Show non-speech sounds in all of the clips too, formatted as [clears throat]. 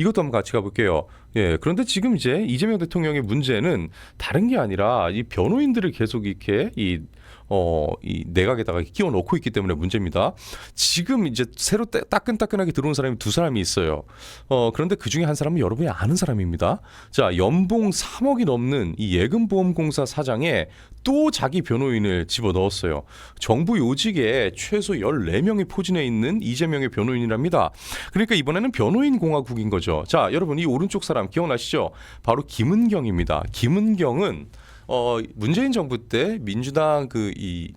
이것도 한번 같이 가볼게요. 예, 그런데 지금 이제 이재명 대통령의 문제는 다른 게 아니라 이 변호인들을 계속 이렇게 이 어, 이 내각에다가 끼워 넣고 있기 때문에 문제입니다. 지금 이제 새로 따- 따끈따끈하게 들어온 사람이 두 사람이 있어요. 어, 그런데 그 중에 한 사람은 여러분이 아는 사람입니다. 자, 연봉 3억이 넘는 이 예금보험공사 사장에 또 자기 변호인을 집어 넣었어요. 정부 요직에 최소 14명이 포진해 있는 이재명의 변호인이랍니다. 그러니까 이번에는 변호인 공화국인 거죠. 자, 여러분 이 오른쪽 사람 기억나시죠? 바로 김은경입니다. 김은경은 어 문재인 정부 때 민주당 그이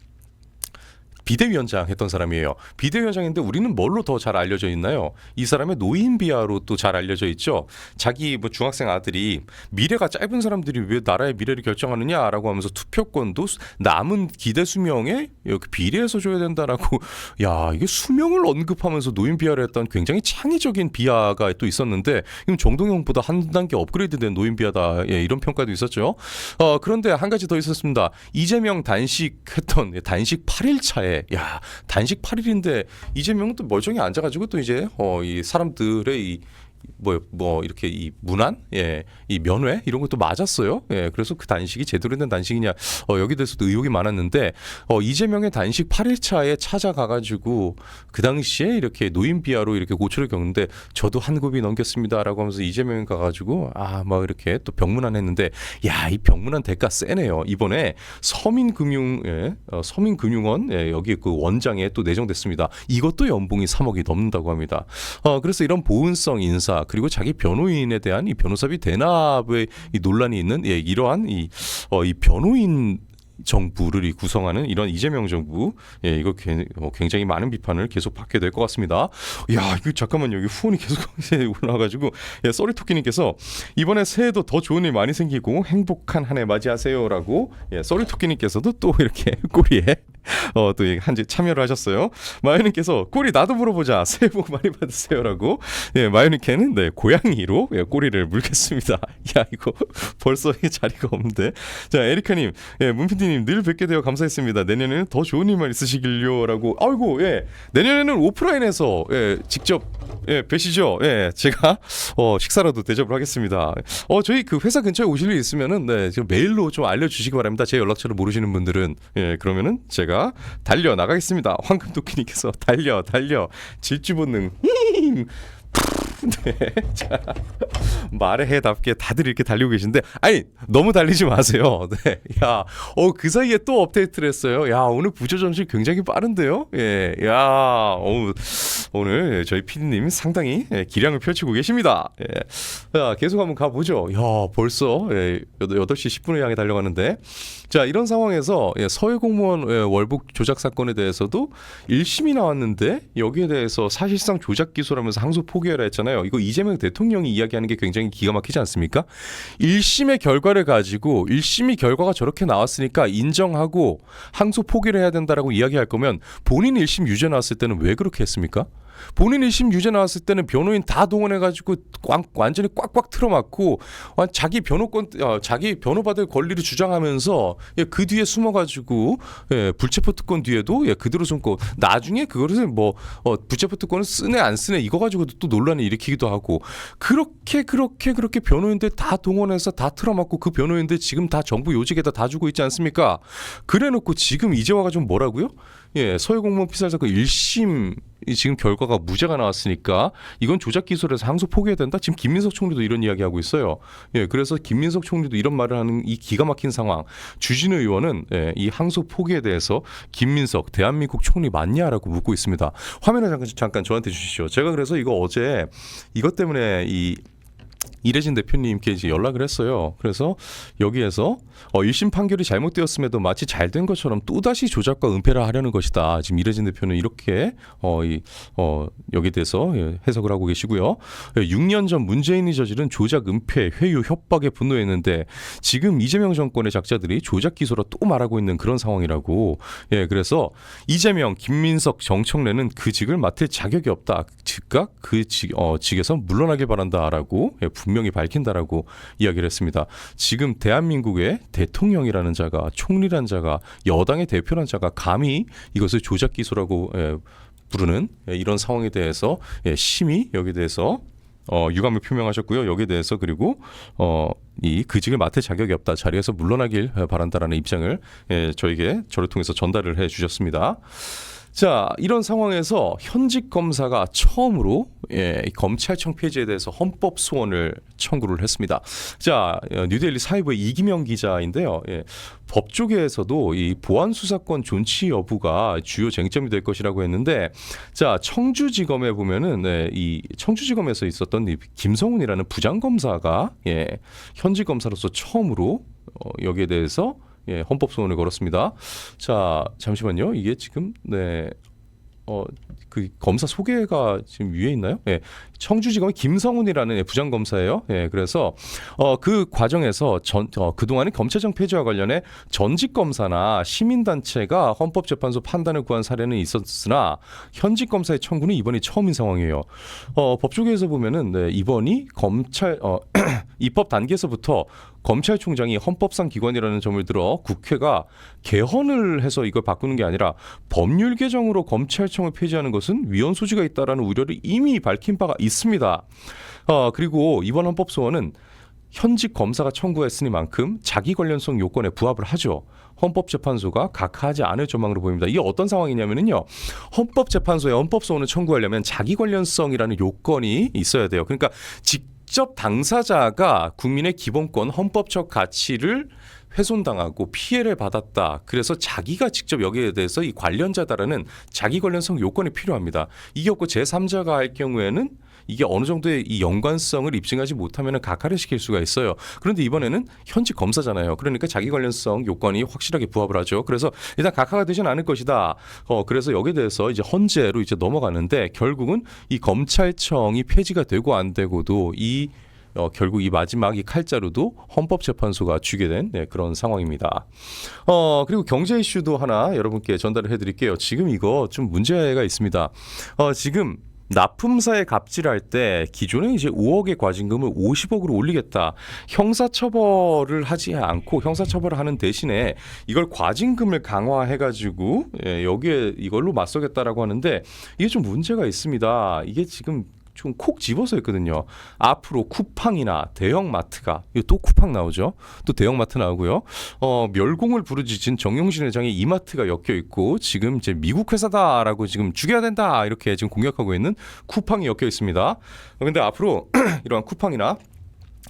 비대위원장 했던 사람이에요. 비대위원장인데 우리는 뭘로 더 잘 알려져 있나요? 이 사람의 노인 비하로 또 잘 알려져 있죠. 자기 뭐 중학생 아들이 미래가 짧은 사람들이 왜 나라의 미래를 결정하느냐라고 하면서 투표권도 수- 남은 기대 수명에 이렇게 비례해서 줘야 된다라고 [laughs] 야 이게 수명을 언급하면서 노인 비하를 했던 굉장히 창의적인 비하가 또 있었는데 이건 정동영보다 한 단계 업그레이드된 노인 비하다 예, 이런 평가도 있었죠. 어, 그런데 한 가지 더 있었습니다. 이재명 단식했던 단식 8일 차에 야 단식 8일인데 이재명은 또 멀쩡히 앉아가지고 또 이제 어, 이 사람들의 이 뭐, 뭐, 이렇게 이 문안, 예, 이 면회 이런 것도 맞았어요. 예, 그래서 그 단식이 제대로 된 단식이냐, 어, 여기 대해서도 의혹이 많았는데, 어, 이재명의 단식 8일차에 찾아가가지고 그 당시에 이렇게 노인 비하로 이렇게 고초를 겪는데 저도 한 굽이 넘겼습니다라고 하면서 이재명 가가지고 아, 막 이렇게 또 병문안 했는데, 야, 이 병문안 대가 세네요. 이번에 서민금융, 예, 어, 서민금융원, 예, 여기 그 원장에 또 내정됐습니다. 이것도 연봉이 3억이 넘는다고 합니다. 어, 그래서 이런 보은성 인사 그리고 자기 변호인에 대한 이 변호사비 대납의 이 논란이 있는 예, 이러한 이, 어, 이 변호인 정부를 이 구성하는 이런 이재명 정부. 예 이거 굉- 어, 굉장히 많은 비판을 계속 받게 될 것 같습니다. 야 이거 잠깐만요 여기 후원이 계속 [laughs] 올라와가지고. 예, 쏘리토끼님께서 이번에 새해도 더 좋은 일 많이 생기고 행복한 한 해 맞이하세요라고. 예, 쏘리토끼님께서도 또 이렇게 [laughs] 꼬리에 어또 한지 참여를 하셨어요. 마요님께서 꼬리 나도 물어보자. 새해 복 많이 받으세요라고. 예 마요님께는 네 고양이로 예, 꼬리를 물겠습니다. [laughs] 야 이거 벌써 이 자리가 없는데. 자 에리카님. 예 문피 디님 늘 뵙게 되어 감사했습니다. 내년에는 더 좋은 일만 있으시길요라고 아이고 예 내년에는 오프라인에서 예 직접 예 뵈시죠. 예 제가 어 식사라도 대접을 하겠습니다. 어 저희 그 회사 근처에 오실 일 있으면은 네 지금 메일로 좀 알려주시기 바랍니다. 제 연락처를 모르시는 분들은 예 그러면은 제가 달려 나가겠습니다. 황금토끼님께서 달려 달려 질주 본능 [laughs] [laughs] 네, 자 말의 해답게 다들 이렇게 달리고 계신데 아니 너무 달리지 마세요. [laughs] 네, 야, 어 그 사이에 또 업데이트를 했어요. 야 오늘 부조 점심 굉장히 빠른데요. 예, 야, 어 오늘 저희 PD님 상당히 예, 기량을 펼치고 계십니다. 예, 자 계속 한번 가보죠. 야 벌써 예, 8시 10분을 향해 달려가는데 자 이런 상황에서 예, 서해 공무원 예, 월북 조작 사건에 대해서도 1심이 나왔는데 여기에 대해서 사실상 조작 기소라면서 항소 포기하라 했잖아요. 이거 이재명 대통령이 이야기하는 게 굉장히 기가 막히지 않습니까? 1심의 결과를 가지고 1심이 결과가 저렇게 나왔으니까 인정하고 항소 포기를 해야 된다라고 이야기할 거면 본인 1심 유죄 나왔을 때는 왜 그렇게 했습니까? 본인 1심 유죄 나왔을 때는 변호인 다 동원해가지고 꽉, 완전히 꽉꽉 틀어막고 완- 자기 변호권 어, 자기 변호받을 권리를 주장하면서 예, 그 뒤에 숨어가지고 예, 불체포 특권 뒤에도 예, 그대로 숨고 나중에 그거를 뭐 어, 불체포 특권을 쓰네 안 쓰네 이거 가지고도 또 논란을 일으키기도 하고 그렇게 그렇게 그렇게 변호인들 다 동원해서 다 틀어막고 그 변호인들 지금 다 정부 요직에다 다 주고 있지 않습니까? 그래놓고 지금 이제 와가지고 뭐라고요? 예, 서해 공무원 피살 사건 1심 이 지금 결과가 무죄가 나왔으니까 이건 조작 기소에서 항소 포기해야 된다. 지금 김민석 총리도 이런 이야기하고 있어요. 예, 그래서 김민석 총리도 이런 말을 하는 이 기가 막힌 상황. 주진우 의원은 예, 이 항소 포기에 대해서 김민석 대한민국 총리 맞냐라고 묻고 있습니다. 화면을 잠깐 잠깐 저한테 주시죠. 제가 그래서 이거 어제 이것 때문에 이 이래진 대표님께 이제 연락을 했어요. 그래서 여기에서 어, 1심 판결이 잘못되었음에도 마치 잘 된 것처럼 또다시 조작과 은폐를 하려는 것이다. 지금 이래진 대표는 이렇게 어, 이, 어, 여기에 대해서 예, 해석을 하고 계시고요. 예, 6년 전 문재인이 저지른 조작, 은폐, 회유, 협박에 분노했는데 지금 이재명 정권의 작자들이 조작 기소로 또 말하고 있는 그런 상황이라고. 예, 그래서 이재명, 김민석, 정청래는 그 직을 맡을 자격이 없다. 즉각 그 직, 어, 직에서 물러나길 바란다라고 예, 분명히 밝힌다라고 이야기를 했습니다. 지금 대한민국의 대통령이라는 자가 총리란 자가 여당의 대표란 자가 감히 이것을 조작 기소라고 예, 부르는 예, 이런 상황에 대해서 예, 심히 여기에 대해서 어, 유감을 표명하셨고요. 여기에 대해서 그리고 어, 이 그직을 맡을 자격이 없다. 자리에서 물러나길 바란다라는 입장을 예, 저에게 저를 통해서 전달을 해 주셨습니다. 자, 이런 상황에서 현직 검사가 처음으로 예, 이 검찰청 폐지에 대해서 헌법 소원을 청구를 했습니다. 자, 어, 뉴델리 사회부의 이기명 기자인데요. 예, 법조계에서도 이 보안 수사권 존치 여부가 주요 쟁점이 될 것이라고 했는데, 자, 청주지검에 보면은 네, 이 청주지검에서 있었던 이 김성훈이라는 부장 검사가 예, 현직 검사로서 처음으로 어, 여기에 대해서 예, 헌법 소원을 걸었습니다. 자, 잠시만요. 이게 지금 네. 어, 그 검사 소개가 지금 위에 있나요? 예. 청주지검의 김성훈이라는 예, 부장 검사예요. 예. 그래서 어, 그 과정에서 전 어, 그동안의 검찰청 폐지와 관련해 전직 검사나 시민 단체가 헌법재판소 판단을 구한 사례는 있었으나 현직 검사의 청구는 이번이 처음인 상황이에요. 어, 법조계에서 보면은 네, 이번이 검찰 어, [clears throat] 입법 단계에서부터 검찰총장이 헌법상 기관이라는 점을 들어 국회가 개헌을 해서 이걸 바꾸는 게 아니라 법률 개정으로 검찰청을 폐지하는 것은 위헌 소지가 있다라는 우려를 이미 밝힌 바가 있습니다. 어, 그리고 이번 헌법 소원은 현직 검사가 청구했으니만큼 자기 관련성 요건에 부합을 하죠. 헌법재판소가 각하하지 않을 전망으로 보입니다. 이게 어떤 상황이냐면요. 헌법재판소에 헌법소원을 청구하려면 자기 관련성이라는 요건이 있어야 돼요. 그러니까 직접 당사자가 국민의 기본권 헌법적 가치를 훼손당하고 피해를 받았다. 그래서 자기가 직접 여기에 대해서 이 관련자다라는 자기 관련성 요건이 필요합니다. 이게 없고 제3자가 할 경우에는 이게 어느 정도의 이 연관성을 입증하지 못하면 각하를 시킬 수가 있어요. 그런데 이번에는 현직 검사잖아요. 그러니까 자기 관련성 요건이 확실하게 부합을 하죠. 그래서 일단 각하가 되지는 않을 것이다. 어, 그래서 여기에 대해서 이제 헌재로 이제 넘어가는데 결국은 이 검찰청이 폐지가 되고 안 되고도 이 어, 결국 이 마지막 이 칼자루도 헌법재판소가 쥐게 된 네, 그런 상황입니다. 어, 그리고 경제 이슈도 하나 여러분께 전달을 해드릴게요. 지금 이거 좀 문제가 있습니다. 어, 지금 납품사에 갑질할 때 기존에 이제 5억의 과징금을 50억으로 올리겠다. 형사처벌을 하지 않고 형사처벌을 하는 대신에 이걸 과징금을 강화해가지고 예, 여기에 이걸로 맞서겠다라고 하는데 이게 좀 문제가 있습니다. 이게 지금 좀콕 집어서 했거든요. 앞으로 쿠팡이나 대형 마트가 이거 또 쿠팡 나오죠. 또 대형 마트 나오고요. 어, 멸공을 부르짖은 정용진 회장의 이마트가 엮여 있고 지금 이제 미국 회사다라고 지금 죽여야 된다 이렇게 지금 공격하고 있는 쿠팡이 엮여 있습니다. 근데 앞으로 [clears throat] 이러한 쿠팡이나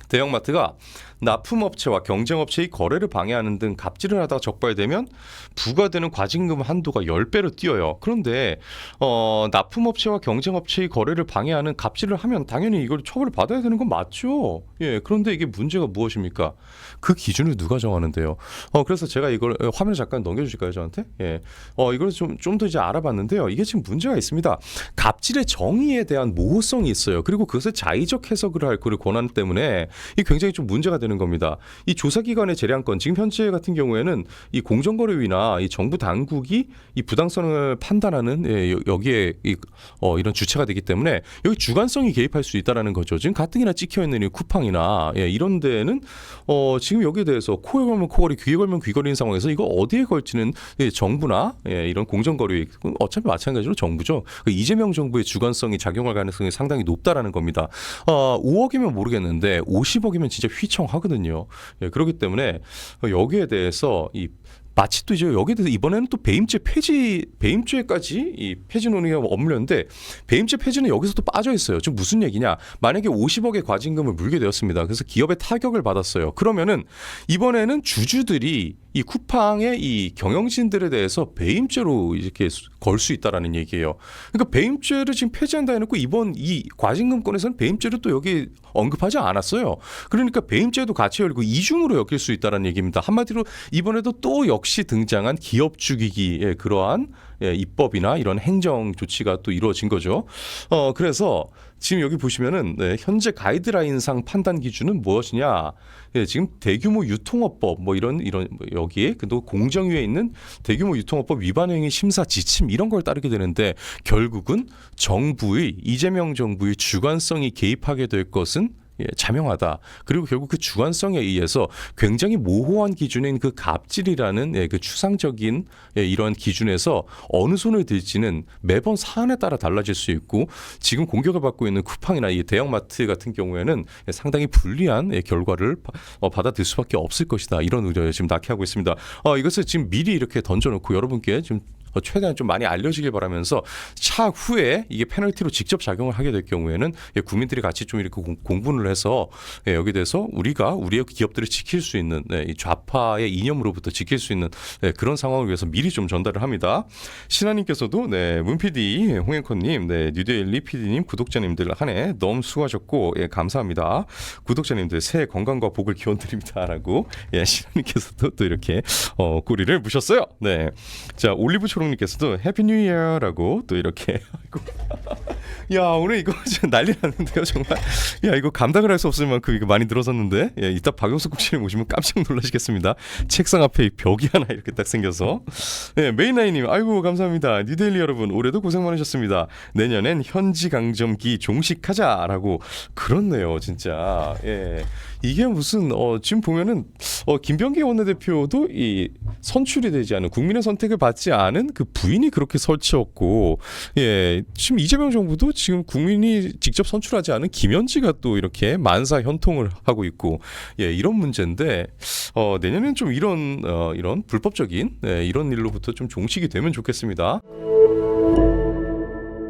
대형마트가 납품업체와 경쟁업체의 거래를 방해하는 등 갑질을 하다가 적발되면 부과되는 과징금 한도가 10배로 뛰어요. 그런데 어, 납품업체와 경쟁업체의 거래를 방해하는 갑질을 하면 당연히 이걸 처벌을 받아야 되는 건 맞죠. 예. 그런데 이게 문제가 무엇입니까? 그 기준을 누가 정하는데요? 어, 그래서 제가 이걸 어, 화면 잠깐 넘겨 주실까요, 저한테? 예. 어, 이걸 좀 좀 더 이제 알아봤는데요. 이게 지금 문제가 있습니다. 갑질의 정의에 대한 모호성이 있어요. 그리고 그것을 자의적 해석을 할 그를 권한 때문에 이 굉장히 좀 문제가 되는 겁니다. 이 조사기관의 재량권 지금 현재 같은 경우에는 이 공정거래위나 이 정부 당국이 이 부당성을 판단하는 예, 여- 여기에 이, 어, 이런 주체가 되기 때문에 여기 주관성이 개입할 수 있다라는 거죠. 지금 가뜩이나 찍혀 있는 이 쿠팡이나 예, 이런 데는 어, 지금 여기에 대해서 코에 걸면 코걸이, 귀에 걸면 귀걸이인 상황에서 이거 어디에 걸치는 예, 정부나 예, 이런 공정거래 어차피 마찬가지로 정부죠. 그 이재명 정부의 주관성이 작용할 가능성이 상당히 높다라는 겁니다. 어, 5억이면 모르겠는데 50억이면 진짜 휘청하 거든요. 예, 그렇기 때문에 여기에 대해서 이 마치 또 이제 여기에 대해서 이번에는 또 배임죄 폐지 배임죄까지 이 폐지 논의가 업무렸는데 배임죄 폐지는 여기서 또 빠져 있어요. 지금 무슨 얘기냐? 만약에 50억의 과징금을 물게 되었습니다. 그래서 기업의 타격을 받았어요. 그러면은 이번에는 주주들이 이 쿠팡의 이 경영진들에 대해서 배임죄로 이렇게 걸 수 있다라는 얘기예요. 그러니까 배임죄를 지금 폐지한다 해놓고 이번 이 과징금권에서는 배임죄를 또 여기 언급하지 않았어요. 그러니까 배임죄도 같이 열고 이중으로 엮일 수 있다라는 얘기입니다. 한마디로 이번에도 또 역시 등장한 기업 죽이기의 그러한 예, 입법이나 이런 행정 조치가 또 이루어진 거죠. 어 그래서 지금 여기 보시면은 네, 현재 가이드라인상 판단 기준은 무엇이냐? 예, 지금 대규모 유통업법 뭐 이런 이런 뭐 여기에 그또 공정위에 있는 대규모 유통업법 위반 행위 심사 지침 이런 걸 따르게 되는데 결국은 정부의 이재명 정부의 주관성이 개입하게 될 것은 예, 자명하다. 그리고 결국 그 주관성에 의해서 굉장히 모호한 기준인 그 갑질이라는 예, 그 추상적인 예, 이러한 기준에서 어느 손을 들지는 매번 사안에 따라 달라질 수 있고 지금 공격을 받고 있는 쿠팡이나 이 대형마트 같은 경우에는 예, 상당히 불리한 예, 결과를 바- 어, 받아들 수밖에 없을 것이다. 이런 우려에 지금 낳게 하고 있습니다. 어, 이것을 지금 미리 이렇게 던져놓고 여러분께 지금 어, 최대한 좀 많이 알려지길 바라면서 차후에 이게 페널티로 직접 작용을 하게 될 경우에는 예, 국민들이 같이 좀 이렇게 공, 공분을 해서 예, 여기에 대해서 우리가 우리의 기업들을 지킬 수 있는 예, 이 좌파의 이념으로부터 지킬 수 있는 예, 그런 상황을 위해서 미리 좀 전달을 합니다. 신하님께서도 네, 문PD, 홍행커님, 네, 뉴데일리 PD님, 구독자님들 한 해 너무 수고하셨고 예, 감사합니다. 구독자님들 새해 건강과 복을 기원드립니다라고 예, 신하님께서도 또 이렇게 어, 꼬리를 무셨어요. 네, 자 올리브 초롱 님께서도 해피 뉴 이어라고 또 이렇게 [laughs] 아이고. 야 오늘 이거 [laughs] 진짜 난리 났는데요 정말. 야 이거 감당을 할 수 없을 만큼 이거 많이 늘어섰는데? 예, 이따 박영수 국장님 오시면 깜짝 놀라시겠습니다. 책상 앞에 벽이 하나 이렇게 딱 생겨서. 예, 메인라인님 아이고 감사합니다. 뉴데일리 여러분 올해도 고생 많으셨습니다. 내년엔 현지 강점기 종식하자라고 그렇네요 진짜. 예. 이게 무슨 어 지금 보면은 어 김병기 원내대표도 이 선출이 되지 않은 국민의 선택을 받지 않은 그 부인이 그렇게 설치였고 예 지금 이재명 정부도 지금 국민이 직접 선출하지 않은 김현지가 또 이렇게 만사 현통을 하고 있고 예 이런 문제인데 어 내년엔 좀 이런 어 이런 불법적인 예, 이런 일로부터 좀 종식이 되면 좋겠습니다.